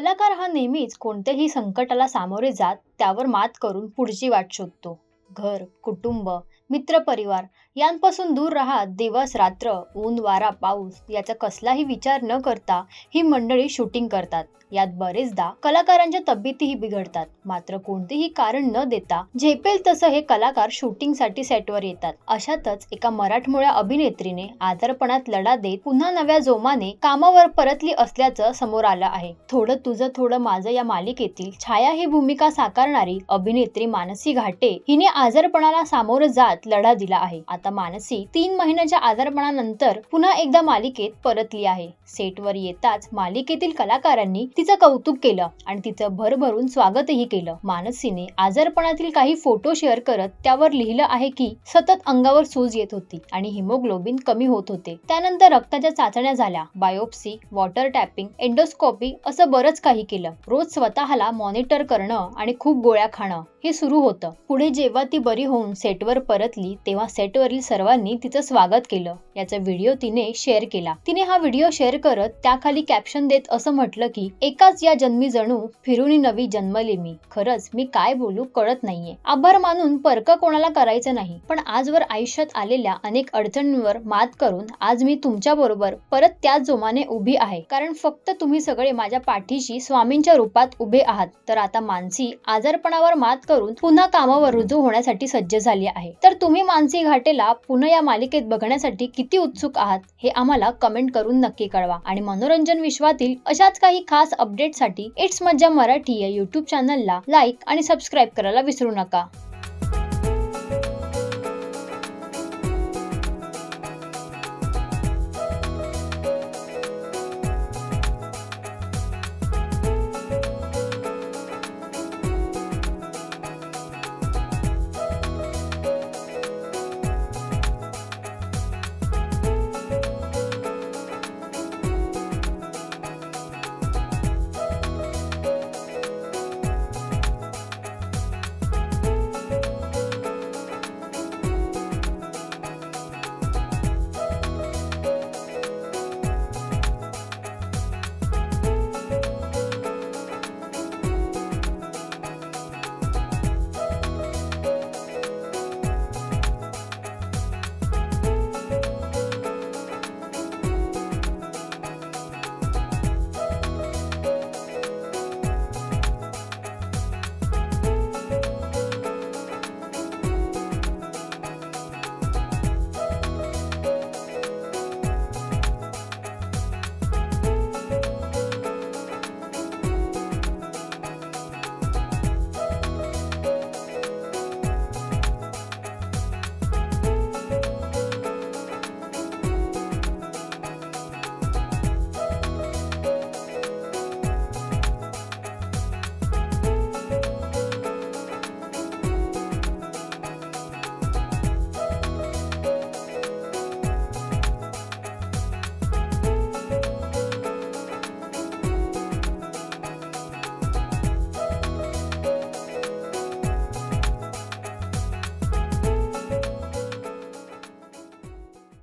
कलाकार हा नेहमीच कोणत्याही संकटाला सामोरे जात त्यावर मात करून पुढची वाट शोधतो. घर कुटुंब मित्रपरिवार. यांपासून दूर राहा दिवस रात्र ऊन वारा पाऊस याचा कसलाही विचार न करता ही मंडळी शूटिंग करतात. यात बरेचदा कलाकारांच्या तब्येतीही बिघडतात. मात्र कोणतेही कारण न देता झेपेल तसं हे कलाकार शूटिंगसाठी सेटवर येतात. अशातच एका मराठमोळ्या अभिनेत्रीने आजारपणात लढा देत पुन्हा नव्या जोमाने कामावर परतली असल्याचं समोर आलं आहे. थोडं तुझं थोडं माझं या मालिकेतील छाया ही भूमिका साकारणारी अभिनेत्री मानसी घाटे हिने आजारपणाला सामोरं जात लढा दिला आहे. आता मानसी तीन महिन्याच्या आजारपणानंतर पुन्हा एकदा मालिकेत परतली आहे. सेटवर येताच मालिकेतील कलाकारांनी तिचं कौतुक केलं आणि तिचं भरभरून स्वागतही केलं. मानसीने आजारपणातील काही फोटो शेअर करत त्यावर लिहिलं आहे की सतत अंगावर सूज येत होती आणि हिमोग्लोबिन कमी होत होते. त्यानंतर रक्ताच्या चाचण्या झाल्या. बायोप्सी वॉटर टॅपिंग एंडोस्कोपी असं बरंच काही केलं. रोज स्वतःला मॉनिटर करणं आणि खूप गोळ्या खाणं हे सुरू होतं. पुढे जेव्हा ती बरी होऊन सेटवर परत परतली तेव्हा सेटवरील सर्वांनी तिचं स्वागत केलं. याचा व्हिडिओ तिने शेअर केला. तिने हा व्हिडिओ शेअर करत त्याखाली कॅप्शन देत असं म्हटलं की एकाच या जन्मी जणू फिरूनी नवी जन्मले मी. खरंच मी काय बोलू कळत नाहीये. आभार मानून परक कोणाला करायचं नाही. पण आजवर आयुष्यात आलेल्या अनेक अडचणींवर मात करून आज मी तुमच्या बरोबर परत त्याच जोमाने उभी आहे. कारण फक्त तुम्ही सगळे माझ्या पाठीशी स्वामींच्या रूपात उभे आहात. तर आता मानसी आजारपणावर मात करून पुन्हा कामावर रुजू होण्यासाठी सज्ज झाली आहे. तर तुम्ही मानसी घाटेला पुन्हा या मालिकेत बघण्यासाठी किती उत्सुक आहात हे आम्हाला कमेंट करून नक्की कळवा. आणि मनोरंजन विश्वातील अशाच काही खास अपडेटसाठी इट्स मज्जा मराठी या युट्यूब चॅनलला लाईक आणि सबस्क्राईब करायला विसरू नका.